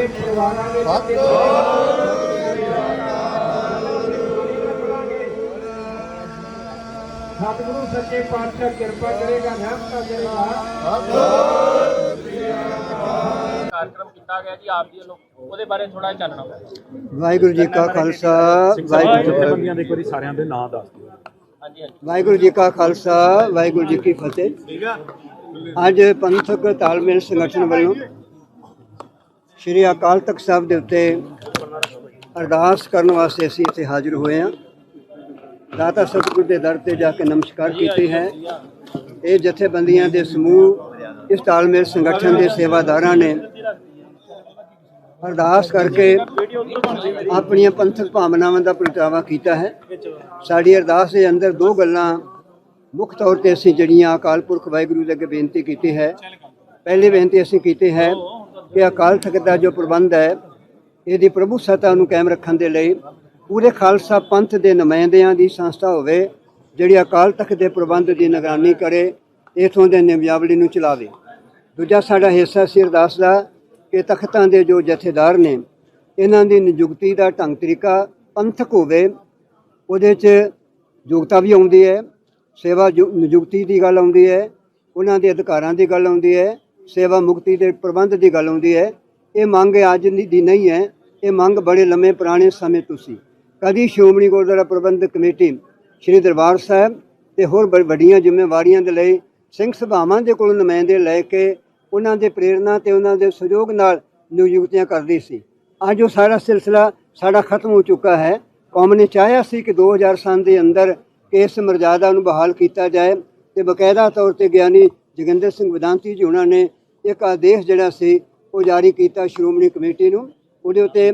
ਸਾਡੇ ਪਰਿਵਾਰਾਂ ਵਿੱਚ ਸਤਿਗੁਰੂ ਸੱਚੇ ਪਾਤਸ਼ਾਹ ਕਿਰਪਾ ਕਰੇਗਾ ਰਹਿਮਤ ਕਰੇਗਾ। ਕਾਰਜਕ੍ਰਮ ਕੀਤਾ ਗਿਆ ਜੀ ਆਪ ਜੀ ਵੱਲੋਂ। ਉਹਦੇ ਬਾਰੇ ਥੋੜਾ ਚਾਨਣਾ। ਵਾਹਿਗੁਰੂ ਜੀ ਕਾ ਖਾਲਸਾ ਵਾਹਿਗੁਰੂ ਜੀ ਕੀ ਫਤਿਹ। ਬੰਦੀਆਂ ਦੇ ਇੱਕ ਵਾਰੀ ਸਾਰਿਆਂ ਦੇ ਨਾਂ ਦੱਸ ਦਿਓ। ਹਾਂਜੀ ਹਾਂਜੀ। ਵਾਹਿਗੁਰੂ ਜੀ ਕਾ ਖਾਲਸਾ ਵਾਹਿਗੁਰੂ ਜੀ ਕੀ ਫਤਿਹ। ਅੱਜ ਪੰਥਕ ਤਾਲਮੇਲ ਸੰਗਠਨ ਵੱਲੋਂ ਸ਼੍ਰੀ ਅਕਾਲ ਤਖਤ ਸਾਹਿਬ ਦੇ ਉੱਤੇ ਅਰਦਾਸ ਕਰਨ ਵਾਸਤੇ ਅਸੀਂ ਇੱਥੇ ਹਾਜ਼ਰ ਹੋਏ ਹਾਂ। ਦਾਤਾ ਸਤਿਗੁਰ ਦੇ ਦਰ ਤੇ ਜਾ ਕੇ ਨਮਸਕਾਰ ਕੀਤੀ ਹੈ। ਇਹ ਜਥੇਬੰਦੀਆਂ ਦੇ ਸਮੂਹ, ਇਸ ਤਾਲਮੇਲ ਸੰਗਠਨ ਦੇ ਸੇਵਾਦਾਰਾਂ ਨੇ ਅਰਦਾਸ ਕਰਕੇ ਆਪਣੀਆਂ ਪੰਥਕ ਭਾਵਨਾਵਾਂ ਦਾ ਪ੍ਰਗਟਾਵਾ ਕੀਤਾ ਹੈ। ਸਾਡੀ ਅਰਦਾਸ ਦੇ ਅੰਦਰ ਦੋ ਗੱਲਾਂ ਮੁੱਖ ਤੌਰ ਤੇ ਅਸੀਂ ਜਿਹੜੀਆਂ ਅਕਾਲ ਪੁਰਖ ਵਾਹਿਗੁਰੂ ਦੇ ਅੱਗੇ ਬੇਨਤੀ ਕੀਤੀ ਹੈ। ਪਹਿਲੀ ਬੇਨਤੀ ਅਸੀਂ ਕੀਤੀ ਹੈ ਕਿ ਅਕਾਲ ਤਖਤ ਦਾ ਜੋ ਪ੍ਰਬੰਧ ਹੈ, ਇਹਦੀ ਪ੍ਰਭੂ ਸੱਤਾ ਨੂੰ ਕਾਇਮ ਰੱਖਣ ਦੇ ਲਈ ਪੂਰੇ ਖਾਲਸਾ ਪੰਥ ਦੇ ਨੁਮਾਇੰਦਿਆਂ ਦੀ ਸੰਸਥਾ ਹੋਵੇ, ਜਿਹੜੀ ਅਕਾਲ ਤਖਤ ਦੇ ਪ੍ਰਬੰਧ ਦੀ ਨਿਗਰਾਨੀ ਕਰੇ, ਇਥੋਂ ਦੇ ਨਿਯਮਾਵਲੀ ਨੂੰ ਚਲਾਵੇ। ਦੂਜਾ ਸਾਡਾ ਹਿੱਸਾ ਸੀ ਅਰਦਾਸ ਦਾ ਕਿ ਤਖਤਾਂ ਦੇ ਜੋ ਜਥੇਦਾਰ ਨੇ, ਇਹਨਾਂ ਦੀ ਨਿਯੁਕਤੀ ਦਾ ਢੰਗ ਤਰੀਕਾ ਪੰਥਕ ਹੋਵੇ, ਉਹਦੇ 'ਚ ਯੋਗਤਾ ਵੀ ਆਉਂਦੀ ਹੈ, ਸੇਵਾ ਨਿਯੁਕਤੀ ਦੀ ਗੱਲ ਆਉਂਦੀ ਹੈ, ਉਹਨਾਂ ਦੇ ਅਧਿਕਾਰਾਂ ਦੀ ਗੱਲ ਆਉਂਦੀ ਹੈ ਸੇਵਾ ਮੁਕਤੀ ਦੇ ਪ੍ਰਬੰਧ ਦੀ ਗੱਲ ਆਉਂਦੀ ਹੈ। ਇਹ ਮੰਗ ਅੱਜ ਦੀ ਨਹੀਂ ਹੈ। ਇਹ ਮੰਗ ਬੜੇ ਲੰਮੇ ਪੁਰਾਣੇ ਸਮੇਂ ਤੋਂ ਸੀ। ਕਦੀ ਸ਼੍ਰੋਮਣੀ ਗੁਰਦੁਆਰਾ ਪ੍ਰਬੰਧਕ ਕਮੇਟੀ ਸ੍ਰੀ ਦਰਬਾਰ ਸਾਹਿਬ ਤੇ ਹੋਰ ਬ- ਵੱਡੀਆਂ ਜ਼ਿੰਮੇਵਾਰੀਆਂ ਦੇ ਲਈ ਸਿੰਘ ਸਭਾਵਾਂ ਦੇ ਕੋਲ ਨੁਮਾਇੰਦੇ ਲੈ ਕੇ ਉਹਨਾਂ ਦੇ ਪ੍ਰੇਰਣਾ ਤੇ ਉਹਨਾਂ ਦੇ ਸਹਿਯੋਗ ਨਾਲ ਨਿਯੁਕਤੀਆਂ ਕਰਦੀ ਸੀ। ਅੱਜ ਉਹ ਸਾਰਾ ਸਿਲਸਿਲਾ ਸਾਡਾ ਖਤਮ ਹੋ ਚੁੱਕਾ ਹੈ। ਕੌਮ ਨੇ ਚਾਹਿਆ ਸੀ ਕਿ 2000 ਸਾਲ ਦੇ ਅੰਦਰ ਇਸ ਮਰਜ਼ਾਦਾ ਨੂੰ ਬਹਾਲ ਕੀਤਾ ਜਾਏ ਤੇ ਬਕਾਇਦਾ ਤੌਰ ਤੇ ਗਿਆਨੀ ਜੋਗਿੰਦਰ ਸਿੰਘ ਵਿਦਾਂਤੀ ਜੀ ਉਹਨਾਂ ਨੇ ਇੱਕ ਆਦੇਸ਼ ਜਿਹੜਾ ਸੀ, ਉਹ ਜਾਰੀ ਕੀਤਾ ਸ਼੍ਰੋਮਣੀ ਕਮੇਟੀ ਨੂੰ। ਉਹਦੇ ਉੱਤੇ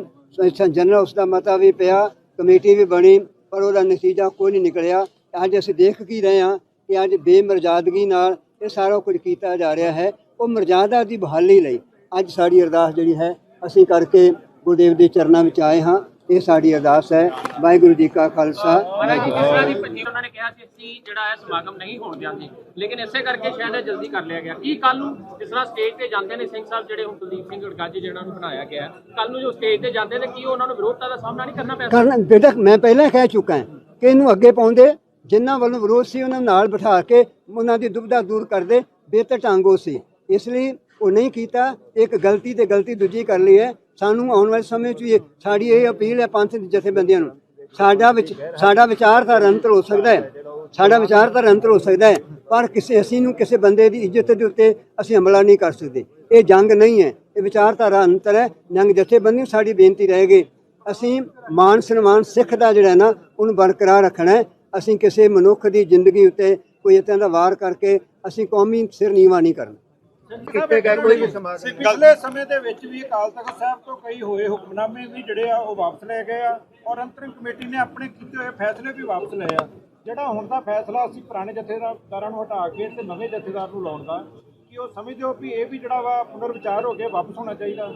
ਜਨਰਲ ਉਸ ਦਾ ਮਤਾ ਵੀ ਪਿਆ, ਕਮੇਟੀ ਵੀ ਬਣੀ, ਪਰ ਉਹਦਾ ਨਤੀਜਾ ਕੋਈ ਨਹੀਂ ਨਿਕਲਿਆ। ਅੱਜ ਅਸੀਂ ਦੇਖ ਕੀ ਰਹੇ ਹਾਂ ਕਿ ਅੱਜ ਬੇਮਰਜ਼ਾਦਗੀ ਨਾਲ ਇਹ ਸਾਰਾ ਕੁਝ ਕੀਤਾ ਜਾ ਰਿਹਾ ਹੈ। ਉਹ ਮਰਜ਼ਾਦਾ ਦੀ ਬਹਾਲੀ ਲਈ ਅੱਜ ਸਾਡੀ ਅਰਦਾਸ ਜਿਹੜੀ ਹੈ, ਅਸੀਂ ਕਰਕੇ ਗੁਰਦੇਵ ਦੇ ਚਰਨਾਂ ਵਿੱਚ ਆਏ ਹਾਂ। ਇਹ ਸਾਡੀ ਅਰਦਾਸ ਹੈ। ਵਾਹਿਗੁਰੂ ਜੀ ਕਾ ਖਾਲਸਾ। ਮਹਾਰਾਜ ਜੀ ਜਿਸ ਤਰ੍ਹਾਂ ਦੀ ਪੰਜੀ ਉਹਨਾਂ ਨੇ ਕਿਹਾ ਸੀ ਅਸੀਂ ਜਿਹੜਾ ਹੈ ਸਮਾਗਮ ਨਹੀਂ ਹੋਣ ਦਿਆਂਗੇ। ਲੇਕਿਨ ਇਸੇ ਕਰਕੇ ਸ਼ਾਇਦ ਜਲਦੀ ਕਰ ਲਿਆ ਗਿਆ। ਕੀ ਕੱਲ ਨੂੰ ਜਿਸ ਤਰ੍ਹਾਂ ਸਟੇਜ ਤੇ ਜਾਂਦੇ ਨੇ ਸਿੰਘ ਸਾਹਿਬ ਜਿਹੜੇ ਹੁਣ ਕੁਲਦੀਪ ਸਿੰਘ ਗੜਗਾਜੀ ਜਿਹਨਾਂ ਨੂੰ ਬਣਾਇਆ ਗਿਆ ਕੱਲ ਨੂੰ ਜੋ ਸਟੇਜ ਤੇ ਜਾਂਦੇ ਨੇ ਕੀ ਉਹਨਾਂ ਨੂੰ ਵਿਰੋਧਤਾ ਦਾ ਸਾਹਮਣਾ ਨਹੀਂ ਕਰਨਾ ਪਿਆ? ਕਰਨ ਬੇਟਾ ਮੈਂ ਪਹਿਲਾਂ ਕਹਿ ਚੁੱਕਾ ਹਾਂ ਕਿ ਇਹਨੂੰ ਅੱਗੇ ਪਾਉਂਦੇ ਜਿਨ੍ਹਾਂ ਵੱਲੋਂ ਵਿਰੋਧ ਸੀ ਉਹਨਾਂ ਨਾਲ ਬਿਠਾ ਕੇ ਉਹਨਾਂ ਦੀ ਦੁਬਿਧਾ ਦੂਰ ਕਰਦੇ ਬਿਹਤਰ ਢੰਗੋ ਸੀ। ਇਸ ਲਈ ਉਹ ਨਹੀਂ ਕੀਤਾ ਇੱਕ ਗਲਤੀ ਤੇ ਗਲਤੀ ਦੂਜੀ ਕਰ ਲਈ ਹੈ। ਸਾਨੂੰ ਆਉਣ ਵਾਲੇ ਸਮੇਂ 'ਚ ਵੀ ਇਹ- ਸਾਡੀ ਇਹ ਅਪੀਲ ਹੈ ਪੰਥ ਜਥੇਬੰਦੀਆਂ ਨੂੰ, ਸਾਡਾ ਵਿੱਚ, ਸਾਡਾ ਵਿਚਾਰਧਾਰਾ ਅੰਤਰ ਹੋ ਸਕਦਾ ਹੈ, ਸਾਡਾ ਵਿਚਾਰਧਾਰਾ ਅੰਤਰ ਹੋ ਸਕਦਾ ਹੈ, ਪਰ ਕਿਸੇ, ਅਸੀਂ ਨੂੰ ਕਿਸੇ ਬੰਦੇ ਦੀ ਇੱਜ਼ਤ ਦੇ ਉੱਤੇ ਅਸੀਂ ਹਮਲਾ ਨਹੀਂ ਕਰ ਸਕਦੇ। ਇਹ ਜੰਗ ਨਹੀਂ ਹੈ, ਇਹ ਵਿਚਾਰਧਾਰਾ ਅੰਤਰ ਹੈ, ਜੰਗ ਜਥੇਬੰਦੀ ਨੂੰ ਸਾਡੀ ਬੇਨਤੀ ਰਹੇਗੀ ਅਸੀਂ ਮਾਨ ਸਨਮਾਨ ਸਿੱਖ ਦਾ ਜਿਹੜਾ ਨਾ, ਉਹਨੂੰ ਬਰਕਰਾਰ ਰੱਖਣਾ ਹੈ। ਅਸੀਂ ਕਿਸੇ ਮਨੁੱਖ ਦੀ ਜ਼ਿੰਦਗੀ ਉੱਤੇ ਕੋਈ ਇਦਾਂ ਦਾ ਵਾਰ ਕਰਕੇ ਅਸੀਂ ਕੌਮੀ ਸਿਰ ਨੀਵਾ ਨਹੀਂ ਕਰਨਾ। ਕੀਤੇ ਗਏ ਕੋਈ ਵੀ ਸਮਾਗਮ ਪਿਛਲੇ ਸਮੇਂ ਦੇ ਵਿੱਚ ਵੀ ਅਕਾਲ ਤਖਤ ਸਾਹਿਬ ਤੋਂ ਕਈ ਹੋਏ ਹੁਕਮਨਾਮੇ ਵੀ ਜਿਹੜੇ ਆ ਉਹ ਵਾਪਸ ਲਏ ਗਏ ਆ ਔਰ ਅੰਤਰਿਮ ਕਮੇਟੀ ਨੇ ਆਪਣੇ ਕੀਤੇ ਹੋਏ ਫੈਸਲੇ ਵੀ ਵਾਪਸ ਲਏ ਆ। ਜਿਹੜਾ ਹੁਣ ਦਾ ਫੈਸਲਾ ਅਸੀਂ ਪੁਰਾਣੇ ਜਥੇਦਾਰਾਂ ਨੂੰ ਹਟਾ ਕੇ ਤੇ ਨਵੇਂ ਜਥੇਦਾਰ ਨੂੰ ਲਾਉਣ ਦਾ ਕਿ ਉਹ ਸਮਝਦੇ ਹੋ ਵੀ ਇਹ ਵੀ ਜਿਹੜਾ ਵਾ ਪੁਨਰ ਵਿਚਾਰ ਹੋ ਕੇ ਵਾਪਸ ਹੋਣਾ ਚਾਹੀਦਾ।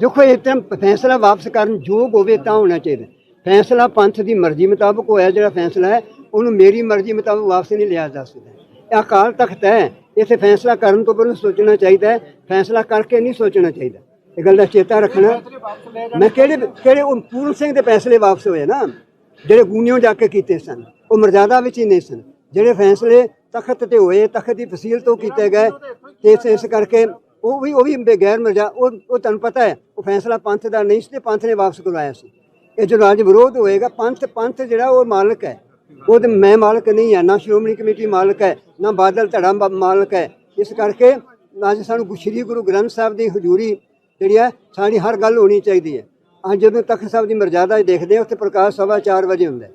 ਦੇਖੋ ਇਹ ਤਾਂ ਫੈਸਲਾ ਵਾਪਸ ਕਰਨ ਯੋਗ ਹੋਵੇ ਤਾਂ ਹੋਣਾ ਚਾਹੀਦਾ। ਫੈਸਲਾ ਪੰਥ ਦੀ ਮਰਜ਼ੀ ਮੁਤਾਬਕ ਹੋਇਆ ਜਿਹੜਾ ਫੈਸਲਾ ਹੈ ਉਹਨੂੰ ਮੇਰੀ ਮਰਜ਼ੀ ਮੁਤਾਬਕ ਵਾਪਸ ਨਹੀਂ ਲਿਆ ਜਾ ਸਕਦਾ। ਇਹ ਅਕਾਲ ਤਖਤ ਹੈ। ਇਥੇ ਫੈਸਲਾ ਕਰਨ ਤੋਂ ਪਹਿਲਾਂ ਸੋਚਣਾ ਚਾਹੀਦਾ ਹੈ, ਫੈਸਲਾ ਕਰਕੇ ਨਹੀਂ ਸੋਚਣਾ ਚਾਹੀਦਾ। ਇਹ ਗੱਲ ਦਾ ਚੇਤਾ ਰੱਖਣਾ। ਮੈਂ ਕਿਹੜੇ ਕਿਹੜੇ ਉਹ ਪੂਰਨ ਸਿੰਘ ਦੇ ਫੈਸਲੇ ਵਾਪਸ ਹੋਏ ਨਾ, ਜਿਹੜੇ ਗੂੰਨਿਓ ਜਾ ਕੇ ਕੀਤੇ ਸਨ, ਉਹ ਮਰਜ਼ਾਦਾ ਵਿੱਚ ਹੀ ਨਹੀਂ ਸਨ। ਜਿਹੜੇ ਫੈਸਲੇ ਤਖਤ ਤੇ ਹੋਏ, ਤਖਤ ਦੀ ਫਸੀਲ ਤੋਂ ਕੀਤੇ ਗਏ, ਤੇ ਇਸ- ਇਸ ਕਰਕੇ ਉਹ ਵੀ ਉਹ ਵੀ ਬਗੈਰ ਮਰਜ਼ਾ, ਉਹ ਉਹ ਤੁਹਾਨੂੰ ਪਤਾ ਹੈ, ਉਹ ਫੈਸਲਾ ਪੰਥ ਦਾ ਨਹੀਂ ਸੀ ਤੇ ਪੰਥ ਨੇ ਵਾਪਸ ਕਰਵਾਇਆ ਸੀ। ਇਹ ਜਦੋਂ ਅੱਜ ਵਿਰੋਧ ਹੋਏਗਾ, ਪੰਥ ਪੰਥ ਜਿਹੜਾ ਉਹ ਮਾਲਕ ਹੈ ਉਹ ਤੇ ਮੈਂ ਮਾਲਕ ਨਹੀਂ ਹੈ ਨਾ ਸ਼੍ਰੋਮਣੀ ਕਮੇਟੀ ਮਾਲਕ ਹੈ, ਨਾ ਬਾਦਲ ਧੜਾ ਮ- ਮਾਲਕ ਹੈ। ਇਸ ਕਰਕੇ ਅੱਜ ਸਾਨੂੰ ਸ੍ਰੀ ਗੁਰੂ ਗ੍ਰੰਥ ਸਾਹਿਬ ਦੀ ਹਜ਼ੂਰੀ ਜਿਹੜੀ ਹੈ, ਸਾਡੀ ਹਰ ਗੱਲ ਹੋਣੀ ਚਾਹੀਦੀ ਹੈ। ਅੱਜ ਜਦੋਂ ਤਖਤ ਸਾਹਿਬ ਦੀ ਮਰਜ਼ਾਦਾ ਦੇਖਦੇ ਹਾਂ, ਉੱਥੇ ਪ੍ਰਕਾਸ਼ ਸਵਾ 4 ਵਜੇ ਹੁੰਦਾ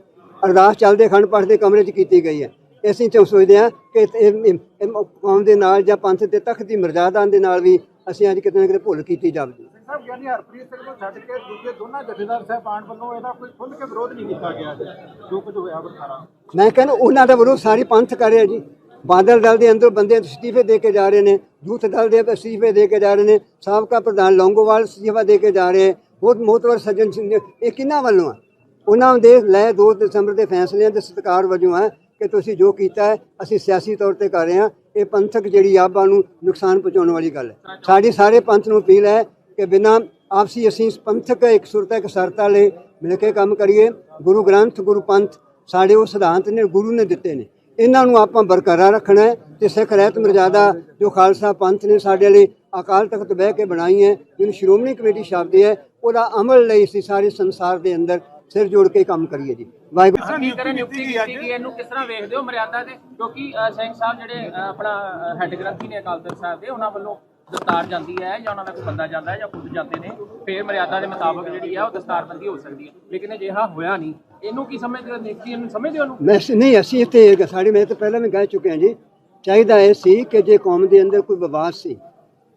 ਅਰਦਾਸ ਚੱਲਦੇ, ਖੰਡ ਪਾਠ ਦੇ ਕਮਰੇ 'ਚ ਕੀਤੀ ਗਈ ਹੈ। ਅਸੀਂ ਤੇ ਸੋਚਦੇ ਹਾਂ ਕਿ ਇਹ- ਇਹ- ਕੌਮ ਦੇ ਨਾਲ ਜਾਂ ਪੰਥ ਦੇ ਤਖਤ ਦੀ ਮਰਜ਼ਾਦਾ ਦੇ ਨਾਲ ਵੀ ਅਸੀਂ ਅੱਜ ਕਿਤੇ ਨਾ ਕਿਤੇ ਭੁੱਲ ਕੀਤੀ ਜਾਵੇ। ਸਾਹਿਬ ਗਿਆਨੀ ਹਰਪ੍ਰੀਤ ਸਿੰਘ ਨੂੰ ਛੱਡ ਕੇ ਦੂਜੇ ਦੋਨਾਂ ਜਥੇਦਾਰ ਸਾਹਿਬਾਨ ਵੱਲੋਂ ਇਹਦਾ ਕੋਈ ਖੁੱਲ੍ਹ ਕੇ ਵਿਰੋਧ ਨਹੀਂ ਕੀਤਾ ਗਿਆ ਜੋ ਕੁਝ ਹੋਇਆ ਵਰਤਾਰਾ ਮੈਂ ਕਹਿੰਦਾ ਉਹਨਾਂ ਦਾ ਵਿਰੋਧ ਸਾਰੀ ਪੰਥ ਕਰ ਰਿਹਾ ਜੀ। ਬਾਦਲ ਦਲ ਦੇ ਅੰਦਰ ਬੰਦੇ ਅਸਤੀਫੇ ਦੇ ਕੇ ਜਾ ਰਹੇ ਨੇ, ਯੂਥ ਦਲ ਦੇ ਅਸਤੀਫੇ ਦੇ ਕੇ ਜਾ ਰਹੇ ਨੇ, ਸਾਬਕਾ ਪ੍ਰਧਾਨ ਲੌਂਗੋਵਾਲ ਅਸਤੀਫਾ ਦੇ ਕੇ ਜਾ ਰਹੇ ਬਹੁਤ ਮੋਤਵਰ ਸੱਜਣ ਸਿੰਘ ਇਹ ਕਿਹਨਾਂ ਵੱਲੋਂ ਆ? ਉਹਨਾਂ ਦੇ ਲੈ 2 ਦਸੰਬਰ ਦੇ ਫੈਸਲਿਆਂ ਦੇ ਸਤਿਕਾਰ ਵਜੋਂ ਆ ਕਿ ਤੁਸੀਂ ਜੋ ਕੀਤਾ ਹੈ, ਅਸੀਂ ਸਿਆਸੀ ਤੌਰ ਤੇ ਕਰ ਰਹੇ ਹਾਂ ਇਹ ਪੰਥਕ ਜਿਹੜੀ ਆਪਾਂ ਨੂੰ ਨੁਕਸਾਨ ਪਹੁੰਚਾਉਣ ਵਾਲੀ ਗੱਲ ਹੈ। ਸਾਡੀ ਸਾਰੇ ਪੰਥ ਨੂੰ ਅਪੀਲ ਹੈ ਕਿ ਬਿਨਾਂ ਆਪਸੀ ਅਸੀਂ ਪੰਥਕ ਇੱਕ ਸੁਰਤਾ ਇੱਕ ਸਰਤਾ ਲਈ ਮਿਲ ਕੇ ਕੰਮ ਕਰੀਏ ਗੁਰੂ ਗ੍ਰੰਥ ਗੁਰੂ ਪੰਥ ਸਾਡੇ ਉਹ ਸਿਧਾਂਤ ਨੇ ਗੁਰੂ ਨੇ ਦਿੱਤੇ ਨੇ। ਇਹਨਾਂ ਨੂੰ ਆਪਾਂ ਬਰਕਰਾਰ ਰੱਖਣਾ ਹੈ ਤੇ ਸਿੱਖ ਰਹਿਤ ਮਰਜ਼ਾਦਾ ਜੋ ਖਾਲਸਾ ਪੰਥ ਨੇ ਸਾਡੇ ਲਈ ਅਕਾਲ ਤਖਤ ਬਹਿ ਕੇ ਬਣਾਈ ਹੈ ਜਿਹਨੂੰ ਸ਼੍ਰੋਮਣੀ ਕਮੇਟੀ ਸ਼ਬਦ ਹੈ ਉਹਦਾ ਅਮਲ ਲਈ ਅਸੀਂ ਸਾਰੇ ਸੰਸਾਰ ਦੇ ਅੰਦਰ ਸਿਰ ਜੋੜ ਕੇ ਕੰਮ ਕਰੀਏ ਜੀ। ਵਾਹਿਗੁਰੂ ਕੀ ਕਰਨ ਨਿਯੁਕਤੀ ਕੀਤੀ ਗਈ ਇਹਨੂੰ ਕਿਸ ਤਰ੍ਹਾਂ ਵੇਖਦੇ ਹੋ ਮਰਿਆਦਾ ਦੇ? ਕਿਉਂਕਿ ਸਿੰਘ ਸਾਹਿਬ ਜਿਹੜੇ ਆਪਣਾ ਹੈੱਡ ਗ੍ਰੰਥੀ ਨੇ ਅਕਾਲ ਤਖਤ ਸਾਹਿਬ ਦੇ ਉਹਨਾਂ ਵੱਲੋਂ ਦਸਤਾਰ ਜਾਂਦੀ ਹੈ ਜਾਂ ਉਹਨਾਂ ਦਾ ਕੋਈ ਬੰਦਾ ਜਾਂਦਾ ਹੈ ਜਾਂ ਖੁਦ ਜਾਂਦੇ ਨੇ, ਫੇਰ ਮਰਿਆਦਾ ਦੇ ਮੁਤਾਬਕ ਜਿਹੜੀ ਹੈ ਉਹ ਦਸਤਾਰਬੰਦੀ ਹੋ ਸਕਦੀ ਹੈ। ਲੇਕਿਨ ਅਜਿਹਾ ਹੋਇਆ ਨਹੀਂ। ਇਹਨੂੰ ਕੀ ਸਮਝਦੇ ਹੋ? ਨਿਯੁਕਤੀ ਇਹਨੂੰ ਸਮਝਦੇ ਹੋ ਇਹਨੂੰ? ਮੈਂ ਨਹੀਂ, ਅਸੀਂ ਇੱਥੇ ਸਾਡੇ ਮੈਂ ਤਾਂ ਪਹਿਲਾਂ ਵੀ ਕਹਿ ਚੁੱਕੇ ਹਾਂ ਜੀ। ਚਾਹੀਦਾ ਇਹ ਸੀ ਕਿ ਜੇ ਕੌਮ ਦੇ ਅੰਦਰ ਕੋਈ ਵਿਵਾਦ ਸੀ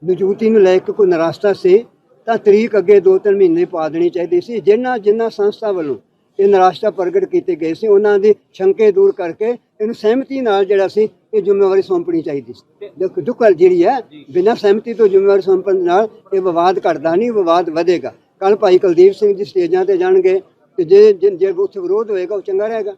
ਨਿਯੁਕਤੀ ਨੂੰ ਲੈ ਕੇ ਕੋਈ ਨਰਾਸਤਾ ਸੀ, ਤਾਂ ਤਰੀਕ ਅੱਗੇ ਦੋ ਤਿੰਨ ਮਹੀਨੇ ਪਾ ਦੇਣੀ ਚਾਹੀਦੀ ਸੀ। ਜਿਨ੍ਹਾਂ ਜਿਨ੍ਹਾਂ ਸੰਸਥਾ ਵੱਲੋਂ ਇਹ ਨਰਾਸਤਾ ਪ੍ਰਗਟ ਕੀਤੇ ਗਏ ਸੀ, ਉਹਨਾਂ ਦੇ ਸ਼ੰਕੇ ਦੂਰ ਕਰਕੇ ਇਹਨੂੰ ਸਹਿਮਤੀ ਨਾਲ ਜਿਹੜਾ ਸੀ ਇਹ ਜ਼ਿੰਮੇਵਾਰੀ ਸੌਂਪਣੀ ਚਾਹੀਦੀ ਸੀ। ਦੇਖੋ ਦੁੱਖ ਜਿਹੜੀ ਹੈ ਬਿਨਾਂ ਸਹਿਮਤੀ ਤੋਂ ਜ਼ਿੰਮੇਵਾਰੀ ਸੌਂਪਣ ਨਾਲ ਇਹ ਵਿਵਾਦ ਘਟਦਾ ਨਹੀਂ ਵਿਵਾਦ ਵਧੇਗਾ। ਕੱਲ ਭਾਈ ਕੁਲਦੀਪ ਸਿੰਘ ਜੀ ਸਟੇਜਾਂ ਤੇ ਜਾਣਗੇ ਤੇ ਜੇ ਜੇ ਉੱਥੇ ਵਿਰੋਧ ਹੋਏਗਾ ਉਹ ਚੰਗਾ ਰਹੇਗਾ।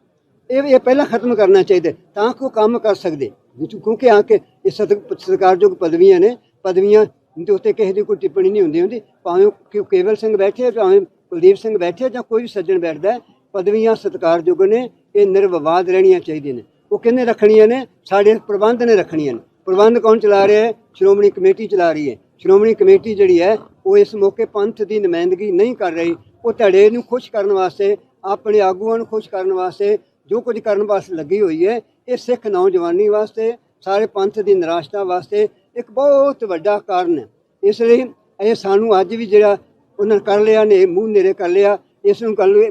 ਇਹ ਇਹ ਪਹਿਲਾਂ ਖਤਮ ਕਰਨਾ ਚਾਹੀਦਾ ਤਾਂ ਕਿ ਉਹ ਕੰਮ ਕਰ ਸਕਦੇ। ਕਿਉਂਕਿ ਆ ਕੇ ਇਹ ਸਤ- ਸਤਿਕਾਰਯੋਗ ਪਦਵੀਆਂ ਨੇ ਪਦਵੀਆਂ ਦੇ ਉੱਤੇ ਕਿਸੇ ਦੀ ਕੋਈ ਟਿੱਪਣੀ ਨਹੀਂ ਹੁੰਦੀ ਹੁੰਦੀ। ਭਾਵੇਂ ਉਹ ਕੇਵਲ ਸਿੰਘ ਬੈਠੇ ਭਾਵੇਂ ਕੁਲਦੀਪ ਸਿੰਘ ਬੈਠੇ ਜਾਂ ਕੋਈ ਵੀ ਸੱਜਣ ਬੈਠਦਾ ਪਦਵੀਆਂ ਸਤਿਕਾਰਯੋਗ ਨੇ ਇਹ ਨਿਰਵਿਵਾਦ ਰਹਿਣੀਆਂ ਚਾਹੀਦੀਆਂ ਨੇ। ਉਹ ਕਿਹਨੇ ਰੱਖਣੀਆਂ ਨੇ? ਸਾਡੇ ਪ੍ਰਬੰਧ ਨੇ ਰੱਖਣੀਆਂ ਨੇ। ਪ੍ਰਬੰਧ ਕੌਣ ਚਲਾ ਰਿਹਾ ਹੈ? ਸ਼੍ਰੋਮਣੀ ਕਮੇਟੀ ਚਲਾ ਰਹੀ ਹੈ। ਸ਼੍ਰੋਮਣੀ ਕਮੇਟੀ ਜਿਹੜੀ ਹੈ, ਉਹ ਇਸ ਮੌਕੇ ਪੰਥ ਦੀ ਨੁਮਾਇੰਦਗੀ ਨਹੀਂ ਕਰ ਰਹੀ। ਉਹ ਧੜੇ ਨੂੰ ਖੁਸ਼ ਕਰਨ ਵਾਸਤੇ, ਆਪਣੇ ਆਗੂਆਂ ਨੂੰ ਖੁਸ਼ ਕਰਨ ਵਾਸਤੇ ਜੋ ਕੁਝ ਕਰਨ ਵਾਸਤੇ ਲੱਗੀ ਹੋਈ ਹੈ, ਇਹ ਸਿੱਖ ਨੌਜਵਾਨੀ ਵਾਸਤੇ, ਸਾਰੇ ਪੰਥ ਦੀ ਨਿਰਾਸ਼ਤਾ ਵਾਸਤੇ ਇੱਕ ਬਹੁਤ ਵੱਡਾ ਕਾਰਨ ਹੈ। ਇਸ ਲਈ ਇਹ ਸਾਨੂੰ ਅੱਜ ਵੀ ਜਿਹੜਾ ਉਹਨਾਂ ਨੇ ਕਰ ਲਿਆ ਨੇ ਮੂੰਹ ਨੇੜੇ ਕਰ ਲਿਆ, ਇਸ ਨੂੰ ਗੱਲ ਲਏ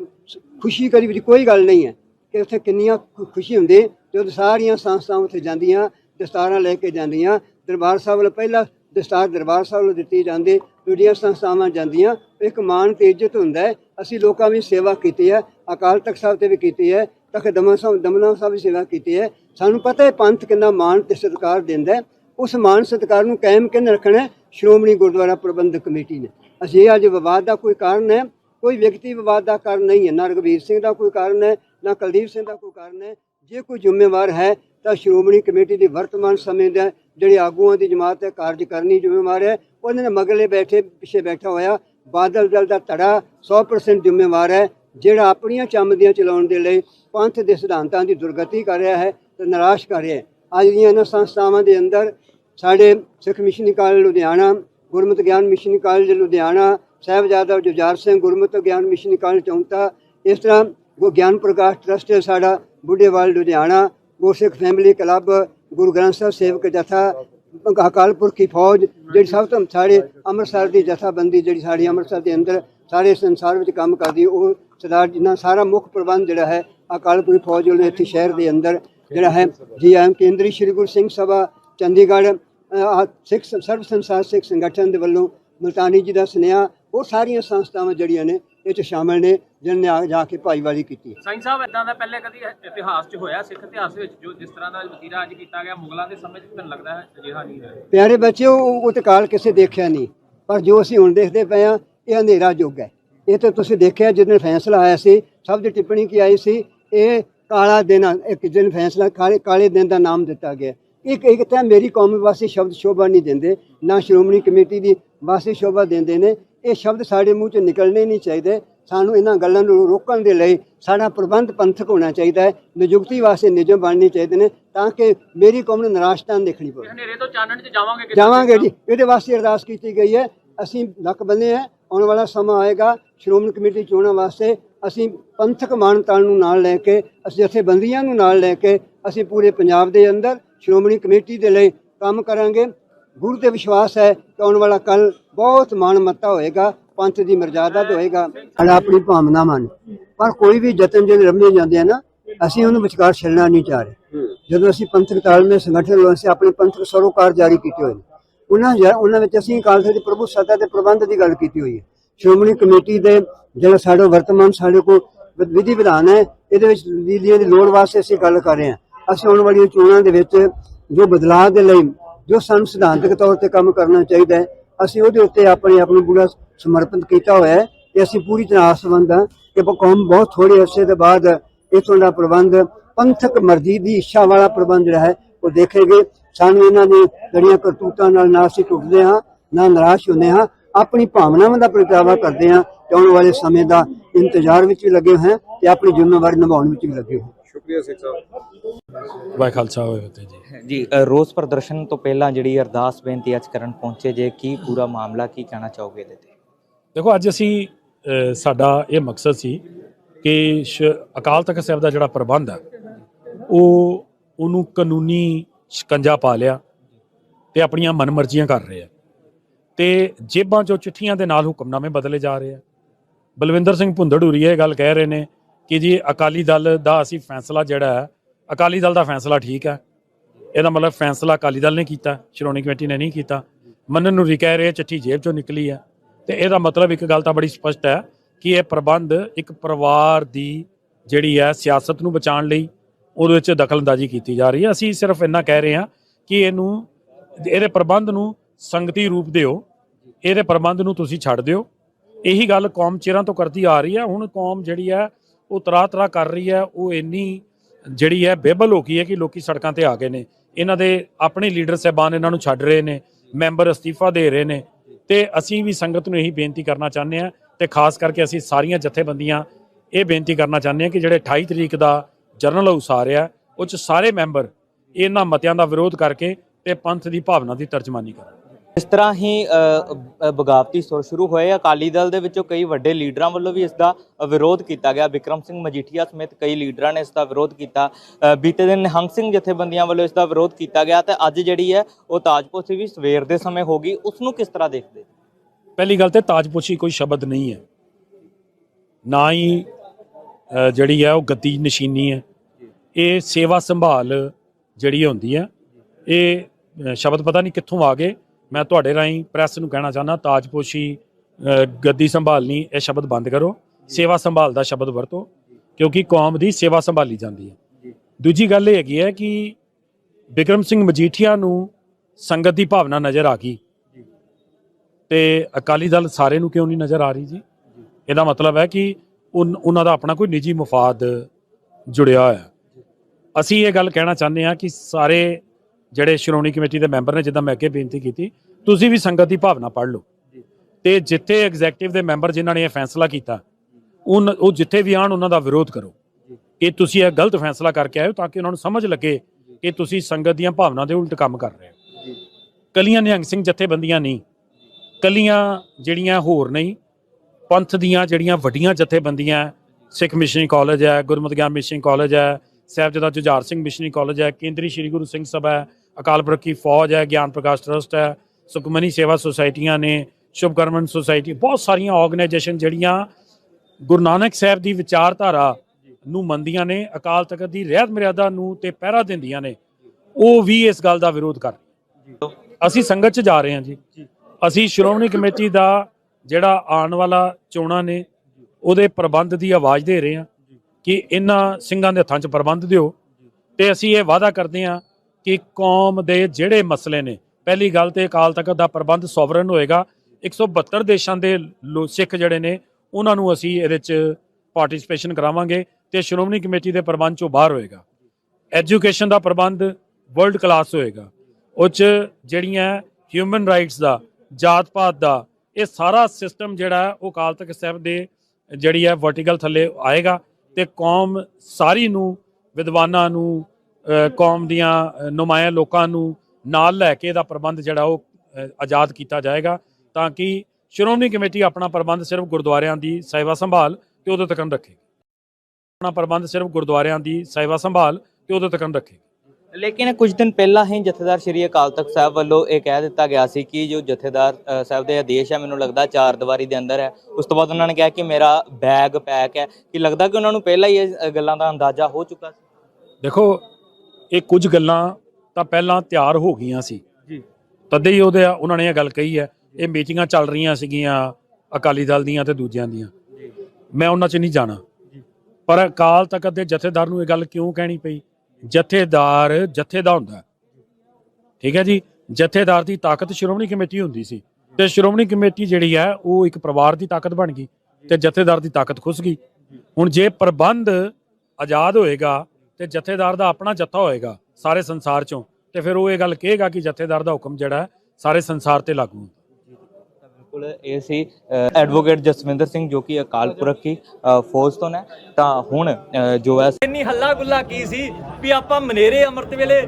ਖੁਸ਼ੀ ਕਰੀ ਵਿੱਚ ਕੋਈ ਗੱਲ ਨਹੀਂ ਹੈ ਕਿ ਉੱਥੇ ਕਿੰਨੀਆਂ ਖੁਸ਼ੀ ਹੁੰਦੀ ਜਦੋਂ ਸਾਰੀਆਂ ਸੰਸਥਾਵਾਂ ਉੱਥੇ ਜਾਂਦੀਆਂ, ਦਸਤਾਰਾਂ ਲੈ ਕੇ ਜਾਂਦੀਆਂ। ਦਰਬਾਰ ਸਾਹਿਬ ਵੱਲ ਪਹਿਲਾਂ ਦਸਤਾਰ ਦਰਬਾਰ ਸਾਹਿਬ ਨੂੰ ਦਿੱਤੀ ਜਾਂਦੀ, ਦੂਜੀਆਂ ਸੰਸਥਾਵਾਂ ਜਾਂਦੀਆਂ। ਇੱਕ ਮਾਣ ਤੇ ਇੱਜ਼ਤ ਹੁੰਦਾ ਹੈ। ਅਸੀਂ ਲੋਕਾਂ ਦੀ ਸੇਵਾ ਕੀਤੀ ਹੈ, ਅਕਾਲ ਤਖਤ ਸਾਹਿਬ ਤੇ ਵੀ ਕੀਤੀ ਹੈ, ਤਖਤ ਦਮਨ ਸਾਹਿਬ, ਦਮਨਾ ਸਾਹਿਬ ਵੀ ਸੇਵਾ ਕੀਤੀ ਹੈ। ਸਾਨੂੰ ਪਤਾ ਹੈ ਪੰਥ ਕਿੰਨਾ ਮਾਣ ਤੇ ਸਤਿਕਾਰ ਦਿੰਦਾ ਹੈ। ਉਸ ਮਾਣ ਸਤਿਕਾਰ ਨੂੰ ਕਾਇਮ ਕਿੰਨੇ ਰੱਖਣਾ ਸ਼੍ਰੋਮਣੀ ਗੁਰਦੁਆਰਾ ਪ੍ਰਬੰਧਕ ਕਮੇਟੀ ਨੇ। ਅਸੀਂ ਇਹ ਅੱਜ ਵਿਵਾਦ ਦਾ ਕੋਈ ਕਾਰਨ ਹੈ? ਕੋਈ ਵਿਅਕਤੀ ਵਿਵਾਦ ਦਾ ਕਾਰਨ ਨਹੀਂ ਹੈ। ਨਾ ਰਘਬੀਰ ਸਿੰਘ ਦਾ ਕੋਈ ਕਾਰਨ ਹੈ, ਨਾ ਕੁਲਦੀਪ ਸਿੰਘ ਦਾ ਕੋਈ ਕਾਰਨ ਹੈ। ਜੇ ਕੋਈ ਜ਼ਿੰਮੇਵਾਰ ਹੈ, ਤਾਂ ਸ਼੍ਰੋਮਣੀ ਕਮੇਟੀ ਦੀ ਵਰਤਮਾਨ ਸਮੇਂ ਦਾ ਜਿਹੜੇ ਆਗੂਆਂ ਦੀ ਜਮਾਤ ਹੈ, ਕਾਰਜ ਕਰਨੀ ਜ਼ਿੰਮੇਵਾਰ ਹੈ। ਉਹਨਾਂ ਨੇ ਮਗਲੇ ਬੈਠੇ, ਪਿੱਛੇ ਬੈਠਾ ਹੋਇਆ, ਬਾਦਲ ਦਲ ਦਾ ਧੜਾ 100% ਜ਼ਿੰਮੇਵਾਰ ਹੈ, ਜਿਹੜਾ ਆਪਣੀਆਂ ਚਮਦੀਆਂ ਚਲਾਉਣ ਦੇ ਲਈ ਪੰਥ ਦੇ ਸਿਧਾਂਤਾਂ ਦੀ ਦੁਰਗਤੀ ਕਰ ਰਿਹਾ ਹੈ ਤੇ ਨਿਰਾਸ਼ ਕਰ ਰਿਹਾ ਹੈ। ਅੱਜ ਦੀਆਂ ਇਹਨਾਂ ਸੰਸਥਾਵਾਂ ਦੇ ਅੰਦਰ ਸਾਡੇ Sikh mission college Ludhiana, Gurmat Gyan mission college Ludhiana, Sahibzada Jujhar Singh Gurmat Gyan mission college Chaunta, ਇਸ ਤਰ੍ਹਾਂ ਗੋ ਗਿਆਨ ਪ੍ਰਕਾਸ਼ ਟਰਸਟ ਹੈ ਸਾਡਾ ਬੁੱਢੇਵਾਲ ਲੁਧਿਆਣਾ ਗੁਰਸਿੱਖ ਫੈਮਿਲੀ ਕਲੱਬ ਗੁਰੂ ਗ੍ਰੰਥ ਸਾਹਿਬ ਸੇਵਕ ਜਥਾ ਅਕਾਲ ਪੁਰਖ ਫੌਜ ਜਿਹੜੀ ਸਭ ਤੋਂ ਸਾਡੇ ਅੰਮ੍ਰਿਤਸਰ ਦੀ ਜਥਾਬੰਦੀ ਜਿਹੜੀ ਸਾਡੀ ਅੰਮ੍ਰਿਤਸਰ ਦੇ ਅੰਦਰ ਸਾਰੇ ਸੰਸਾਰ ਵਿੱਚ ਕੰਮ ਕਰਦੀ ਹੈ, ਉਹ ਸਰਦਾਰ ਜਿੰਨਾ ਸਾਰਾ ਮੁੱਖ ਪ੍ਰਬੰਧ ਜਿਹੜਾ ਹੈ ਅਕਾਲਪੁਰਖੀ ਫੌਜ ਵੱਲੋਂ ਇੱਥੇ ਸ਼ਹਿਰ ਦੇ ਅੰਦਰ ਜਿਹੜਾ ਹੈ ਜੀ ਐਮ ਕੇਂਦਰੀ ਸ਼੍ਰੀ ਗੁਰੂ ਸਿੰਘ ਸਭਾ ਚੰਡੀਗੜ੍ਹ ਸਿੱਖ ਸਰਬ ਸੰਸਾਰ ਸਿੱਖ ਸੰਗਠਨ ਦੇ ਵੱਲੋਂ ਮਲਤਾਨੀ ਜੀ ਦਾ ਸੁਨੇਹਾ ਉਹ ਸਾਰੀਆਂ ਸੰਸਥਾਵਾਂ ਜਿਹੜੀਆਂ ਨੇ ਇਹ ਚ ਸ਼ਾਮਲ ਨੇ ਜਿਨ੍ਹਾਂ ਨੇ ਜਾ ਕੇ ਭਾਈਵਾਲੀ ਕੀਤੀ। ਸਾਈਂ ਸਾਹਿਬ ਇਦਾਂ ਦਾ ਪਹਿਲੇ ਕਦੀ ਇਤਿਹਾਸ 'ਚ ਹੋਇਆ ਸਿੱਖ ਇਤਿਹਾਸ ਵਿੱਚ ਜੋ ਜਿਸ ਤਰ੍ਹਾਂ ਦਾ ਵਤੀਰਾ ਅੱਜ ਕੀਤਾ ਗਿਆ ਮੁਗਲਾਂ ਦੇ ਸਮੇਂ 'ਚ ਮੈਨੂੰ ਲੱਗਦਾ ਹੈ ਅਜਿਹਾ ਨਹੀਂ ਹੈ ਪਿਆਰੇ ਬੱਚਿਓ ਉਹ ਤੇ ਕਾਲ ਕਿਸੇ ਦੇਖਿਆ ਨਹੀਂ ਪਰ ਜੋ ਅਸੀਂ ਹੁਣ ਦੇਖਦੇ ਪਏ ਆ ਇਹ ਹਨੇਰਾ ਯੁੱਗ ਹੈ। ਇਹ ਤਾਂ ਤੁਸੀਂ ਦੇਖਿਆ ਜਦੋਂ ਫੈਸਲਾ ਆਇਆ ਸੀ ਸਭ ਦੀ ਟਿੱਪਣੀ ਕੀ ਆਈ ਸੀ ਇਹ ਕਾਲਾ ਦਿਨ ਇੱਕ ਦਿਨ ਫੈਸਲਾ ਕਾਲੇ ਕਾਲੇ ਦਿਨ ਦਾ ਨਾਮ ਦਿੱਤਾ ਗਿਆ। ਇੱਕ ਇੱਕ ਤਾਂ ਮੇਰੀ ਕੌਮ ਵਾਸਤੇ ਸ਼ਬਦ ਸ਼ੋਭਾ ਨਹੀਂ ਦਿੰਦੇ ਨਾ ਸ਼੍ਰੋਮਣੀ ਕਮੇਟੀ ਦੀ ਵਾਸਤੇ ਸ਼ੋਭਾ ਦਿੰਦੇ ਨੇ ਇਹ ਸ਼ਬਦ ਸਾਡੇ ਮੂੰਹ ਚੋਂ ਨਿਕਲਣੇ ਨਹੀਂ ਚਾਹੀਦੇ। ਸਾਨੂੰ ਇਹਨਾਂ ਗੱਲਾਂ ਨੂੰ ਰੋਕਣ ਦੇ ਲਈ ਸਾਡਾ ਪ੍ਰਬੰਧ ਪੰਥਕ ਹੋਣਾ ਚਾਹੀਦਾ ਹੈ। ਨਿਯੁਕਤੀ ਵਾਸਤੇ ਨਿਯਮ ਬਣਨੇ ਚਾਹੀਦੇ ਨੇ ਤਾਂ ਕਿ ਮੇਰੀ ਕੌਮ ਨੂੰ ਨਿਰਾਸ਼ਤਾ ਨਹੀਂ ਦੇਖਣੀ ਪਵੇ। ਹਨੇਰੇ ਤੋਂ ਚਾਨਣ 'ਚ ਜਾਵਾਂਗੇ? ਜਾਵਾਂਗੇ ਜੀ। ਇਹਦੇ ਵਾਸਤੇ ਅਰਦਾਸ ਕੀਤੀ ਗਈ ਹੈ। ਅਸੀਂ ਲੱਕ ਬੰਨੇ ਹੈ। ਆਉਣ ਵਾਲਾ ਸਮਾਂ ਆਏਗਾ। ਸ਼੍ਰੋਮਣੀ ਕਮੇਟੀ ਚੋਣਾਂ ਵਾਸਤੇ ਅਸੀਂ ਪੰਥਕ ਮਾਨਤਾ ਨੂੰ ਨਾਲ ਲੈ ਕੇ ਅਸੀਂ ਜਥੇਬੰਦੀਆਂ ਨੂੰ ਨਾਲ ਲੈ ਕੇ ਅਸੀਂ ਪੂਰੇ ਪੰਜਾਬ ਦੇ ਅੰਦਰ ਸ਼੍ਰੋਮਣੀ ਕਮੇਟੀ ਦੇ ਲਈ ਕੰਮ ਕਰਾਂਗੇ। ਗੁਰੂ ਤੇ ਵਿਸ਼ਵਾਸ ਹੈ ਕਿ ਆਉਣ ਵਾਲਾ ਕੱਲ ਬਹੁਤ ਮਾਣ ਮੱਤਾ ਹੋਏਗਾ ਪੰਥ ਦੀ ਮਰਜ਼ਾਦਾ ਤੇ ਹੋਏਗਾ ਸਾਡਾ ਆਪਣੀ ਭਾਵਨਾਵਾਂ ਨੇ ਪਰ ਕੋਈ ਵੀ ਯਤਨ ਜਿਹੜੇ ਰਮੇ ਜਾਂਦੇ ਆ ਨਾ ਅਸੀਂ ਉਹਨੂੰ ਵਿਚਕਾਰ ਛੱਡਣਾ ਨਹੀਂ ਚਾਹ ਰਹੇ। ਜਦੋਂ ਅਸੀਂ ਪੰਥਕ ਤਾਲਮੇਲ ਸੰਗਠਨ ਵੱਲੋਂ ਅਸੀਂ ਆਪਣੇ ਪੰਥਕ ਸਰੋਕਾਰ ਜਾਰੀ ਕੀਤੇ ਹੋਏ ਨੇ। ਉਹਨਾਂ ਉਹਨਾਂ ਵਿੱਚ ਅਸੀਂ ਤਖਤ ਦੇ ਪ੍ਰਭੂ ਸੱਤਾ ਦੇ ਪ੍ਰਬੰਧ ਦੀ ਗੱਲ ਕੀਤੀ ਹੋਈ ਹੈ। ਸ਼੍ਰੋਮਣੀ ਕਮੇਟੀ ਦੇ ਜਿਹੜਾ ਸਾਡਾ ਵਰਤਮਾਨ ਸਾਡੇ ਕੋਲ ਵਿਧੀ ਵਿਧਾਨ ਹੈ ਇਹਦੇ ਵਿੱਚ ਤਬਦੀਲੀਆਂ ਦੀ ਲੋੜ ਵਾਸਤੇ ਅਸੀਂ ਗੱਲ ਕਰ ਰਹੇ ਹਾਂ। ਅਸੀਂ ਆਉਣ ਵਾਲੀਆਂ ਚੋਣਾਂ ਦੇ ਵਿੱਚ ਜੋ ਬਦਲਾਅ ਦੇ ਲਈ ਜੋ ਸਾਨੂੰ ਸਿਧਾਂਤਕ ਤੌਰ ਤੇ ਕੰਮ ਕਰਨਾ ਚਾਹੀਦਾ ਹੈ, ਅਸੀਂ ਉਹਦੇ ਉੱਤੇ ਆਪਣੇ ਆਪ ਨੂੰ ਪੂਰਾ ਸਮਰਪਿਤ ਕੀਤਾ ਹੋਇਆ ਹੈ ਤੇ ਅਸੀਂ ਪੂਰੀ ਤਰ੍ਹਾਂ ਆਸਵੰਦ ਹਾਂ ਕਿ ਕੌਮ ਬਹੁਤ ਥੋੜੇ ਅਰਸੇ ਦੇ ਬਾਅਦ ਇਥੋਂ ਦਾ ਪ੍ਰਬੰਧ, ਪੰਥਕ ਮਰਜ਼ੀ ਦੀ ਇੱਛਾ ਵਾਲਾ ਪ੍ਰਬੰਧ ਜਿਹੜਾ ਹੈ, ਉਹ ਦੇਖੇਗੇ ਸਾਨੂੰ ਇਹਨਾਂ ਦੀ ਜਿਹੜੀਆਂ ਕਰਤੂਤਾਂ ਨਾਲ ਨਾ ਅਸੀਂ ਟੁੱਟਦੇ ਹਾਂ, ਨਾ ਨਿਰਾਸ਼ ਹੁੰਦੇ ਹਾਂ, ਆਪਣੀ ਭਾਵਨਾਵਾਂ ਦਾ ਪ੍ਰਗਟਾਵਾ ਕਰਦੇ ਹਾਂ ਤੇ ਆਉਣ ਵਾਲੇ ਸਮੇਂ ਦਾ ਇੰਤਜ਼ਾਰ ਵਿੱਚ ਵੀ ਲੱਗੇ ਹੋਏ ਹਾਂ ਤੇ ਆਪਣੀ ਜ਼ਿੰਮੇਵਾਰੀ ਨਿਭਾਉਣ ਵਿੱਚ ਵੀ ਲੱਗੇ ਹੋਏ ਹਾਂ। ਵਾਹਿ ਖਾਲਸਾ ਹੋਏ ਫਤਿਹ ਜੀ। ਜੀ ਰੋਸ ਪ੍ਰਦਰਸ਼ਨ ਤੋਂ ਪਹਿਲਾਂ ਜਿਹੜੀ ਅਰਦਾਸ ਬੇਨਤੀ ਅੱਜ ਕਰਨ ਪਹੁੰਚੇ ਜੇ ਕੀ ਪੂਰਾ ਮਾਮਲਾ ਕੀ ਕਹਿਣਾ ਚਾਹੋਗੇ ਇਹਦੇ ਤੇ? ਦੇਖੋ ਅੱਜ ਅਸੀਂ ਸਾਡਾ ਇਹ ਮਕਸਦ ਸੀ ਕਿ ਅਕਾਲ ਤਖਤ ਸਾਹਿਬ ਦਾ ਜਿਹੜਾ ਪ੍ਰਬੰਧ ਹੈ ਉਹ ਉਹਨੂੰ ਕਾਨੂੰਨੀ ਸ਼ਿਕੰਜਾ ਪਾ ਲਿਆ ਤੇ ਆਪਣੀਆਂ ਮਨਮਰਜ਼ੀਆਂ ਕਰ ਰਹੇ ਆ। ਤੇ ਜੇਬਾਂ ਚੋਂ ਚਿੱਠੀਆਂ ਦੇ ਨਾਲ ਹੁਕਮਨਾਮੇ ਬਦਲੇ ਜਾ ਰਹੇ ਆ। ਬਲਵਿੰਦਰ ਸਿੰਘ ਭੁੰਦੜੂਰੀ ਇਹ ਗੱਲ ਕਹਿ ਰਹੇ ਨੇ ਕਿ ਜੀ ਅਕਾਲੀ ਦਲ ਦਾ ਅਸੀਂ ਫੈਸਲਾ ਜਿਹੜਾ ਹੈ, ਅਕਾਲੀ ਦਲ ਦਾ ਫੈਸਲਾ ਠੀਕ ਹੈ। ਇਹਦਾ ਮਤਲਬ ਫੈਸਲਾ ਅਕਾਲੀ ਦਲ ਨੇ ਕੀਤਾ, ਸ਼੍ਰੋਮਣੀ ਕਮੇਟੀ ਨੇ ਨਹੀਂ ਕੀਤਾ। ਮੰਨਣ ਨੂੰ ਵੀ ਕਹਿ ਰਹੇ ਚਿੱਠੀ ਜੇਬ ਚੋਂ ਨਿਕਲੀ ਹੈ। ਤੇ ਇਹਦਾ ਮਤਲਬ ਇੱਕ ਗੱਲ ਤਾਂ ਬੜੀ ਸਪਸ਼ਟ ਹੈ ਕਿ ਇਹ ਪ੍ਰਬੰਧ ਇੱਕ ਪਰਿਵਾਰ ਦੀ ਜਿਹੜੀ ਹੈ ਸਿਆਸਤ ਨੂੰ ਬਚਾਉਣ ਲਈ ਉਹਦੇ ਵਿੱਚ ਦਖਲਅੰਦਾਜ਼ੀ ਕੀਤੀ ਜਾ ਰਹੀ ਹੈ। ਅਸੀਂ ਸਿਰਫ ਇੰਨਾ ਕਹਿ ਰਹੇ ਹਾਂ ਕਿ ਇਹਨੂੰ, ਇਹਦੇ ਪ੍ਰਬੰਧ ਨੂੰ ਸੰਗਤੀ ਰੂਪ ਦਿਓ। ਇਹਦੇ ਪ੍ਰਬੰਧ ਨੂੰ ਤੁਸੀਂ ਛੱਡ ਦਿਓ। ਇਹੀ ਗੱਲ ਕੌਮ ਚਿਰਾਂ ਤੋਂ ਕਰਦੀ ਆ ਰਹੀ ਹੈ। ਹੁਣ ਕੌਮ ਜਿਹੜੀ ਹੈ ਉਹ ਤਰਾ ਤਰਾ ਕਰ ਰਹੀ ਹੈ, ਉਹ ਇੰਨੀ ਜਿਹੜੀ ਹੈ ਬੇਬਲ ਹੋ ਗਈ ਹੈ ਕਿ ਲੋਕੀ ਸੜਕਾਂ ਤੇ ਆ ਗਏ ਨੇ। ਇਹਨਾਂ ਦੇ ਆਪਣੇ ਲੀਡਰ ਸਾਹਿਬਾਨ ਇਹਨਾਂ ਨੂੰ ਛੱਡ ਰਹੇ ਨੇ, ਮੈਂਬਰ ਅਸਤੀਫਾ ਦੇ ਰਹੇ ਨੇ ਤੇ ਅਸੀਂ ਵੀ ਸੰਗਤ ਨੂੰ ਇਹੀ ਬੇਨਤੀ ਕਰਨਾ ਚਾਹੁੰਦੇ ਹਾਂ ਤੇ ਖਾਸ ਕਰਕੇ ਅਸੀਂ ਸਾਰੀਆਂ ਜਥੇਬੰਦੀਆਂ ਇਹ ਬੇਨਤੀ ਕਰਨਾ ਚਾਹੁੰਦੇ ਹਾਂ ਕਿ ਜਿਹੜੇ 28 ਤਰੀਕ ਦਾ ਜਰਨਲ ਹਾਊਸ ਆ ਰਿਹਾ, ਉਹ ਚ ਸਾਰੇ ਮੈਂਬਰ ਇਹਨਾਂ ਮਤਿਆਂ ਦਾ ਵਿਰੋਧ ਕਰਕੇ ਤੇ ਪੰਥ ਦੀ ਭਾਵਨਾ ਦੀ ਤਰਜਮਾਨੀ ਕਰਨ। ਇਸ ਤਰ੍ਹਾਂ ਹੀ ਬਗਾਵਤੀ ਸੁਰ ਸ਼ੁਰੂ ਹੋਏ। ਅਕਾਲੀ ਦਲ ਦੇ ਵਿੱਚੋਂ ਕਈ ਵੱਡੇ ਲੀਡਰਾਂ ਵੱਲੋਂ ਵੀ ਇਸ ਦਾ ਵਿਰੋਧ ਕੀਤਾ ਗਿਆ। ਵਿਕਰਮ ਸਿੰਘ ਮਜੀਠੀਆ ਸਮੇਤ ਕਈ ਲੀਡਰਾਂ ਨੇ ਇਸ ਦਾ ਵਿਰੋਧ ਕੀਤਾ। ਬੀਤੇ ਦਿਨ ਨਿਹੰਗ ਸਿੰਘ ਜਥੇਬੰਦੀਆਂ ਵੱਲੋਂ ਇਸ ਦਾ ਵਿਰੋਧ ਕੀਤਾ ਗਿਆ ਤੇ ਅੱਜ ਜਿਹੜੀ ਹੈ, ਉਹ ਤਾਜਪੋਸ਼ੀ ਵੀ ਸਵੇਰ ਦੇ ਸਮੇਂ ਹੋ ਗਈ। ਉਸ ਨੂੰ ਕਿਸ ਤਰ੍ਹਾਂ ਦੇਖਦੇ? ਪਹਿਲੀ ਗੱਲ ਤੇ ਤਾਜਪੋਸ਼ੀ ਕੋਈ ਸ਼ਬਦ ਨਹੀਂ ਹੈ। ਨਾ ਹੀ ਜਿਹੜੀ ਹੈ, ਉਹ ਗੱਦੀ ਨਸ਼ੀਨੀ ਹੈ। ਇਹ ਸੇਵਾ ਸੰਭਾਲ ਜਿਹੜੀ ਹੁੰਦੀ ਹੈ, ਇਹ ਸ਼ਬਦ ਪਤਾ ਨਹੀਂ ਕਿੱਥੋਂ ਆ ਗਏ। ਮੈਂ ਤੁਹਾਡੇ ਰਾਹੀਂ ਪ੍ਰੈਸ ਨੂੰ ਕਹਿਣਾ ਚਾਹੁੰਦਾ ਤਾਜਪੋਸ਼ੀ ਗੱਦੀ ਸੰਭਾਲਣੀ ਇਹ ਸ਼ਬਦ ਬੰਦ ਕਰੋ। ਸੇਵਾ ਸੰਭਾਲ ਦਾ ਸ਼ਬਦ ਵਰਤੋ ਕਿਉਂਕਿ ਕੌਮ ਦੀ ਸੇਵਾ ਸੰਭਾਲੀ ਜਾਂਦੀ ਹੈ। ਦੂਜੀ ਗੱਲ ਇਹ ਹੈਗੀ ਹੈ ਕਿ ਬਿਕਰਮ ਸਿੰਘ ਮਜੀਠੀਆ ਨੂੰ ਸੰਗਤ ਦੀ ਭਾਵਨਾ ਨਜ਼ਰ ਆ ਗਈ। ਤੇ ਅਕਾਲੀ ਦਲ ਸਾਰੇ ਨੂੰ ਕਿਉਂ ਨਹੀਂ ਨਜ਼ਰ ਆ ਰਹੀ ਜੀ? ਇਹਦਾ ਮਤਲਬ ਹੈ ਕਿ ਉਹਨਾਂ ਦਾ ਆਪਣਾ ਕੋਈ ਨਿੱਜੀ ਮਫਾਦ ਜੁੜਿਆ ਹੋਇਆ। ਅਸੀਂ ਇਹ ਗੱਲ ਕਹਿਣਾ ਚਾਹੁੰਦੇ ਹਾਂ ਕਿ ਸਾਰੇ ਜਿਹੜੇ ਸ਼੍ਰੋਮਣੀ ਕਮੇਟੀ ਦੇ ਮੈਂਬਰ ਨੇ, ਜਿੱਦਾਂ ਮੈਂ ਅੱਗੇ ਬੇਨਤੀ ਕੀਤੀ, ਤੁਸੀਂ ਵੀ ਸੰਗਤ ਦੀ ਭਾਵਨਾ ਪੜ੍ਹ ਲਓ। ਤੇ ਜਿੱਥੇ ਐਗਜ਼ੈਕਟਿਵ ਦੇ ਮੈਂਬਰ ਜਿਨ੍ਹਾਂ ਨੇ ਇਹ ਫੈਸਲਾ ਕੀਤਾ, ਉਨ, ਉਹ ਜਿੱਥੇ ਵੀ ਆਣ ਉਹਨਾਂ ਦਾ ਵਿਰੋਧ ਕਰੋ। ਕਿ ਤੁਸੀਂ ਇਹ ਗਲਤ ਫੈਸਲਾ ਕਰਕੇ ਆਏ ਹੋ ਤਾਂ ਕਿ ਉਹਨਾਂ ਨੂੰ ਸਮਝ ਲੱਗੇ ਕਿ ਤੁਸੀਂ ਸੰਗਤ ਦੀਆਂ ਭਾਵਨਾ ਦੇ ਉਲਟ ਕੰਮ ਕਰ ਰਹੇ ਹੋ। ਕਲੀਆਂ ਨਿਹੰਗ ਸਿੰਘ ਜਥੇਬੰਦੀਆਂ ਨਹੀਂ, ਕੱਲੀਆਂ ਜਿਹੜੀਆਂ ਹੋਰ ਨਹੀਂ, ਪੰਥ ਦੀਆਂ ਜਿਹੜੀਆਂ ਵੱਡੀਆਂ ਜਥੇਬੰਦੀਆਂ, ਸਿੱਖ ਮਿਸ਼ਨਰੀ ਕਾਲਜ ਹੈ, ਗੁਰਮਤਿ ਗਿਆਨ ਮਿਸ਼ਨਰੀ ਕਾਲਜ ਹੈ, ਸਾਹਿਬਜ਼ਾਦਾ ਜੁਝਾਰ ਸਿੰਘ ਮਿਸ਼ਨਰੀ ਕਾਲਜ ਹੈ, ਕੇਂਦਰੀ ਸ੍ਰੀ ਗੁਰੂ ਸਿੰਘ ਸਭਾ ਹੈ ਅਕਾਲ ਪੁਰਖ ਕੀ ਫੌਜ ਹੈ, ਗਿਆਨ ਪ੍ਰਕਾਸ਼ ਟਰਸਟ ਹੈ, ਸੁਖਮਨੀ ਸੇਵਾ ਸੁਸਾਇਟੀਆਂ ਨੇ ਸ਼ੁਭਕਰਮਨ ਸੁਸਾਇਟੀ, ਬਹੁਤ ਸਾਰੀਆਂ ਆਰਗੇਨਾਈਜੇਸ਼ਨ ਜਿਹੜੀਆਂ ਗੁਰੂ ਨਾਨਕ ਸਾਹਿਬ ਦੀ ਵਿਚਾਰਧਾਰਾ ਨੂੰ ਮੰਨਦੀਆਂ ਨੇ, ਅਕਾਲ ਤਖਤ ਦੀ ਰਹਿਤ ਮਰਿਆਦਾ ਨੂੰ ਤੇ ਪਹਿਰਾ ਦਿੰਦੀਆਂ ਨੇ, ਉਹ ਵੀ ਇਸ ਗੱਲ ਦਾ ਵਿਰੋਧ ਕਰ ਅਸੀਂ ਸੰਗਤ 'ਚ ਜਾ ਰਹੇ ਹਾਂ ਜੀ। ਅਸੀਂ ਸ਼੍ਰੋਮਣੀ ਕਮੇਟੀ ਦਾ ਜਿਹੜਾ ਆਉਣ ਵਾਲਾ ਚੋਣਾਂ ਨੇ, ਉਹਦੇ ਪ੍ਰਬੰਧ ਦੀ ਆਵਾਜ਼ ਦੇ ਰਹੇ ਹਾਂ ਕਿ ਇਹਨਾਂ ਸਿੰਘਾਂ ਦੇ ਹੱਥਾਂ 'ਚ ਪ੍ਰਬੰਧ ਦਿਓ ਤੇ ਅਸੀਂ ਇਹ ਵਾਅਦਾ ਕਰਦੇ ਹਾਂ ਕਿ ਕੌਮ ਦੇ ਜਿਹੜੇ ਮਸਲੇ ਨੇ, ਪਹਿਲੀ ਗੱਲ ਤੇ ਅਕਾਲ ਤਖਤ ਦਾ ਪ੍ਰਬੰਧ ਸੋਵਰਨ ਹੋਏਗਾ। 172 ਦੇਸ਼ਾਂ ਦੇ ਲੋ- ਸਿੱਖ ਜਿਹੜੇ ਨੇ, ਉਹਨਾਂ ਨੂੰ ਅਸੀਂ ਇਹਦੇ 'ਚ ਪਾਰਟਿਸਿਪੇਸ਼ਨ ਕਰਾਵਾਂਗੇ ਤੇ ਸ਼੍ਰੋਮਣੀ ਕਮੇਟੀ ਦੇ ਪ੍ਰਬੰਧ 'ਚੋਂ ਬਾਹਰ ਹੋਏਗਾ। ਐਜੂਕੇਸ਼ਨ ਦਾ ਪ੍ਰਬੰਧ ਵਰਲਡ ਕਲਾਸ ਹੋਏਗਾ। ਉਹ 'ਚ ਜਿਹੜੀਆਂ ਹਿਊਮਨ ਰਾਈਟਸ ਦਾ, ਜਾਤ ਪਾਤ ਦਾ, ਇਹ ਸਾਰਾ ਸਿਸਟਮ ਜਿਹੜਾ ਉਹ ਅਕਾਲ ਤਖਤ ਸਾਹਿਬ ਦੇ ਜਿਹੜੀ ਹੈ ਵਰਟੀਕਲ ਥੱਲੇ ਆਏਗਾ ਤੇ ਕੌਮ ਸਾਰੀ ਨੂੰ, ਵਿਦਵਾਨਾਂ ਨੂੰ ਕੌਮ ਦੀਆਂ ਨੁਮਾਇਆਂ ਲੋਕਾਂ ਨੂੰ ਨਾਲ ਲੈ ਕੇ ਇਹਦਾ ਪ੍ਰਬੰਧ ਜਿਹੜਾ ਉਹ ਆਜ਼ਾਦ ਕੀਤਾ ਜਾਏਗਾ ਤਾਂ ਕਿ ਸ਼੍ਰੋਮਣੀ ਕਮੇਟੀ ਆਪਣਾ ਪ੍ਰਬੰਧ ਸਿਰਫ ਗੁਰਦੁਆਰਿਆਂ ਦੀ ਸੇਵਾ ਸੰਭਾਲ ਤੇ ਉਦੋਂ ਤੱਕ ਰੱਖੇ। ਆਪਣਾ ਪ੍ਰਬੰਧ ਸਿਰਫ ਗੁਰਦੁਆਰਿਆਂ ਦੀ ਸੇਵਾ ਸੰਭਾਲ ਤੇ ਉਦੋਂ ਤੱਕ ਰੱਖੇ। ਲੇਕਿਨ ਕੁਝ ਦਿਨ ਪਹਿਲਾਂ ਹੀ ਜਥੇਦਾਰ ਸ਼੍ਰੀ ਅਕਾਲ ਤਖਤ ਸਾਹਿਬ ਵੱਲੋਂ ਇਹ ਕਹਿ ਦਿੱਤਾ ਗਿਆ ਸੀ ਕਿ ਜੋ ਜਥੇਦਾਰ ਸਾਹਿਬ ਦੇ ਆਦੇਸ਼ ਹੈ ਮੈਨੂੰ ਲੱਗਦਾ ਚਾਰ ਦੀਵਾਰੀ ਦੇ ਅੰਦਰ ਹੈ ਉਸ ਤੋਂ ਬਾਅਦ ਉਹਨਾਂ ਨੇ ਕਿਹਾ ਕਿ ਮੇਰਾ ਬੈਗ ਪੈਕ ਹੈ। ਕਿ ਲੱਗਦਾ ਕਿ ਉਹਨਾਂ ਨੂੰ ਪਹਿਲਾਂ ਹੀ ਇਹ ਗੱਲਾਂ ਦਾ ਅੰਦਾਜ਼ਾ ਹੋ ਚੁੱਕਾ ਸੀ? ਦੇਖੋ ਇਹ ਕੁਝ ਗੱਲਾਂ ਤਾਂ ਪਹਿਲਾਂ ਤਿਆਰ ਹੋ ਗਈਆਂ ਸੀ। ਜੀ। ਤਦੇ ਹੀ ਉਹਦੇ ਉਹਨਾਂ ਨੇ ਇਹ ਗੱਲ ਕਹੀ ਹੈ ਇਹ ਮੀਟਿੰਗਾਂ ਚੱਲ ਰਹੀਆਂ ਸੀਗੀਆਂ ਅਕਾਲੀ ਦਲ ਦੀਆਂ ਤੇ ਦੂਜਿਆਂ ਦੀਆਂ। ਮੈਂ ਉਹਨਾਂ 'ਚ ਨਹੀਂ ਜਾਣਾ। ਪਰ ਅਕਾਲ ਤਖਤ ਦੇ ਜਥੇਦਾਰ ਨੂੰ ਇਹ ਗੱਲ ਕਿਉਂ ਕਹਿਣੀ ਪਈ? ਜਥੇਦਾਰ ਜਥੇ ਦਾ ਹੁੰਦਾ। ਠੀਕ ਹੈ ਜੀ? ਜਥੇਦਾਰ ਦੀ ਤਾਕਤ ਸ਼੍ਰੋਮਣੀ ਕਮੇਟੀ ਹੁੰਦੀ ਸੀ। ਤੇ ਸ਼੍ਰੋਮਣੀ ਕਮੇਟੀ ਜਿਹੜੀ ਹੈ ਉਹ ਇੱਕ ਪਰਿਵਾਰ ਦੀ ਤਾਕਤ ਬਣ ਗਈ ਤੇ ਜਥੇਦਾਰ ਦੀ ਤਾਕਤ ਖੁੱਸ ਗਈ। ਹੁਣ ਜੇ ਪ੍ਰਬੰਧ ਆਜ਼ਾਦ ਹੋਏਗਾ ਤੇ ਜਥੇਦਾਰ ਦਾ ਆਪਣਾ ਜੱਥਾ ਹੋਏਗਾ ਸਾਰੇ ਸੰਸਾਰ ਚੋਂ। ਤੇ ਫਿਰ ਉਹ ਇਹ ਗੱਲ ਕਹੇਗਾ ਕਿ ਜਥੇਦਾਰ ਦਾ ਹੁਕਮ ਜਿਹੜਾ ਸਾਰੇ ਸੰਸਾਰ ਤੇ ਲਾਗੂ ਹੁੰਦਾ। ਬਿਲਕੁਲ ਇਹ ਸੀ ਐਡਵੋਕੇਟ ਜਸਵਿੰਦਰ ਸਿੰਘ ਜੋ ਕਿ ਅਕਾਲ ਪੁਰਖ ਕੀ ਅ, ਫੌਜ ਤੋਂ ਨੇ। ਤਾਂ ਹੁਣ ਜੋ ਹੈ ਇੰਨੀ ਹੱਲਾ ਗੁੱਲਾ ਕੀ ਸੀ ਵੀ ਆਪਾਂ ਮਨੇਰੇ ਅੰਮ੍ਰਿਤ ਵੇਲੇ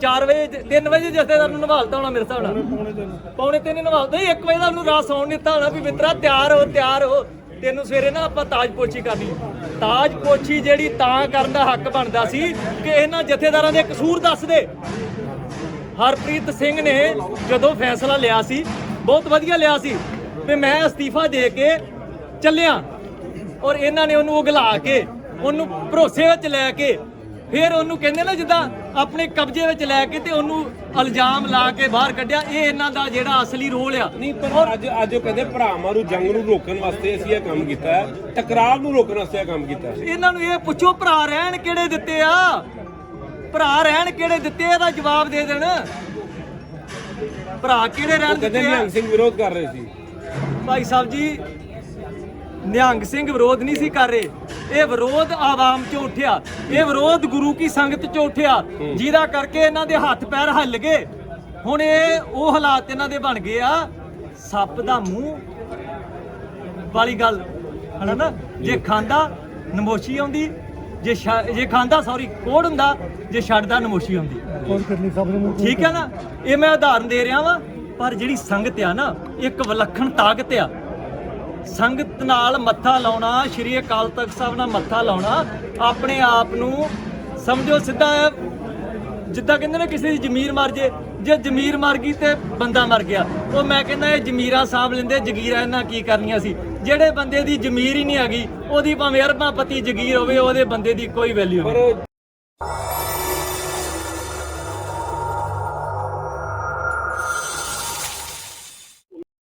4 ਵਜੇ 3 ਵਜੇ ਜਥੇਦਾਰ ਨੂੰ ਨਵਾਲਤਾ ਹੋਣਾ ਮੇਰੇ ਹਿਸਾਬ ਨਾਲ। ਪੌਣੇ ਤਿੰਨ ਨਵਾਲਤਾ ਹੀ 1 ਵਜੇ ਦਾ ਉਹਨੂੰ ਰਾਤ ਸੌਣ ਨਹੀਂ ਦਿੱਤਾ ਹੋਣਾ ਵੀ ਮਿੱਤਰਾ ਤਿਆਰ ਹੋ ਤਿਆਰ ਹੋ। ਤੈਨੂੰ ਸਵੇਰੇ ਨਾ ਆਪਾਂ ਤਾਜ ਪੋਛੀ ਕਰਨੀ। ਤਾਜ ਜਿਹੜੀ ਤਾਂ ਕਰਨ ਦਾ ਹੱਕ ਬਣਦਾ ਸੀ ਕਿ ਇਹਨਾਂ ਜਥੇਦਾਰਾਂ ਦੇ ਕਸੂਰ ਦੱਸ ਦੇ। ਹਰਪ੍ਰੀਤ ਸਿੰਘ ਨੇ ਜਦੋਂ ਫੈਸਲਾ ਲਿਆ ਸੀ, ਬਹੁਤ ਵਧੀਆ ਲਿਆ ਸੀ ਤੇ ਮੈਂ ਅਸਤੀਫਾ ਦੇ ਕੇ ਚੱਲਿਆ ਔਰ ਇਹਨਾਂ ਨੇ ਉਹਨੂੰ ਉਗਲਾ ਕੇ, ਉਹਨੂੰ ਭਰੋਸੇ ਵਿੱਚ ਲੈ ਕੇ, ਫਿਰ ਉਹਨੂੰ ਕਹਿੰਦੇ ਨਾ ਜਿੱਦਾਂ ਆਪਣੇ ਕਬਜ਼ੇ ਵਿੱਚ ਲੈ ਕੇ ਤੇ ਉਹਨੂੰ ਇਲਜ਼ਾਮ ਲਾ ਕੇ ਬਾਹਰ ਕੱਢਿਆ ਇਹ ਇਹਨਾਂ ਦਾ ਜਿਹੜਾ ਅਸਲੀ ਰੋਲ ਆ। ਨਹੀਂ ਪਰ ਅੱਜ ਅੱਜ ਉਹ ਕਹਿੰਦੇ ਭਰਾਵਾਂ ਨੂੰ ਜੰਗ ਨੂੰ ਰੋਕਣ ਵਾਸਤੇ ਅਸੀਂ ਇਹ ਕੰਮ ਕੀਤਾ ਹੈ ਟਕਰਾਅ ਨੂੰ ਰੋਕਣ ਵਾਸਤੇ ਇਹ ਕੰਮ ਕੀਤਾ ਹੈ। ਇਹਨਾਂ ਨੂੰ ਇਹ ਪੁੱਛੋ ਭਰਾ ਰਹਿਣ ਕਿਹੜੇ ਦਿੱਤੇ ਆ? ਭਰਾ ਰਹਿਣ ਕਿਹੜੇ ਦਿੱਤੇ ਇਹਦਾ ਜਵਾਬ ਦੇ ਦੇਣ। ਭਰਾ ਕਿਹੜੇ ਰਹਿਣ ਕਹਿੰਦੇ ਦਿੱਤੇ ਆ? ਨਿਹੰਗ ਸਿੰਘ ਵਿਰੋਧ ਕਰ ਰਹੇ ਸੀ। ਭਾਈ ਸਾਹਿਬ ਜੀ ਨਿਹੰਗ ਸਿੰਘ ਵਿਰੋਧ ਨਹੀਂ ਸੀ ਕਰ ਰਹੇ। ਇਹ ਵਿਰੋਧ ਆਵਾਮ ਚੋਂ ਉੱਠਿਆ। ਇਹ ਵਿਰੋਧ ਗੁਰੂ ਕੀ ਸੰਗਤ ਚੋਂ ਉੱਠਿਆ। ਜਿਹਦਾ ਕਰਕੇ ਇਹਨਾਂ ਦੇ ਹੱਥ ਪੈਰ ਹਿੱਲ ਗਏ। ਹੁਣ ਇਹ ਉਹ ਹਾਲਾਤ ਇਹਨਾਂ ਦੇ ਬਣ ਗਏ ਆ। ਸੱਪ ਦਾ ਮੂੰਹ ਵਾਲੀ ਗੱਲ ਹਨਾ ਨਾ? ਜੇ ਖਾਂਦਾ ਨਮੋਸ਼ੀ ਆਉਂਦੀ। ਜੇ ਛ- ਜੇ ਖਾਂਦਾ ਸੌਰੀ ਕੋੜ ਹੁੰਦਾ। ਜੇ ਛੱਡਦਾ ਨਮੋਸ਼ੀ ਆਉਂਦੀ। ਠੀਕ ਹੈ ਨਾ? ਇਹ ਮੈਂ ਉਦਾਹਰਨ ਦੇ ਰਿਹਾ ਵਾਂ। ਪਰ ਜਿਹੜੀ ਸੰਗਤ ਆ ਨਾ ਇੱਕ ਵਿਲੱਖਣ ਤਾਕਤ ਆ। ਸੰਗਤ ਨਾਲ ਮੱਥਾ ਲਾਉਣਾ, ਸ਼੍ਰੀ ਅਕਾਲ ਤਖਤ ਸਾਹਿਬ ਨਾਲ ਮੱਥਾ ਲਾਉਣਾ, ਆਪਣੇ ਆਪ ਨੂੰ ਸਮਝੋ ਸਿੱਧਾ, ਜਿੱਦਾਂ ਕਹਿੰਦੇ ਨੇ ਕਿਸੇ ਦੀ ਜ਼ਮੀਰ ਮਰ ਜੇ ਜੇ ਜ਼ਮੀਰ ਮਰ ਗਈ ਤੇ ਬੰਦਾ ਮਰ ਗਿਆ। ਉਹ ਮੈਂ ਕਹਿੰਦਾ ਇਹ ਜ਼ਮੀਰਾਂ ਸਾਂਭ ਲੈਂਦੇ, ਜਗੀਰਾਂ ਇਹਨਾਂ ਕੀ ਕਰਨੀਆਂ ਸੀ। ਜਿਹੜੇ ਬੰਦੇ ਦੀ ਜ਼ਮੀਰ ਹੀ ਨਹੀਂ ਹੈਗੀ, ਉਹਦੀ ਭਾਵੇਂ ਅਰਬਾਂ ਪਤੀ ਜਗੀਰ ਹੋਵੇ, ਉਹਦੇ ਬੰਦੇ ਦੀ ਕੋਈ ਵੈਲਿਊ ਨਹੀਂ।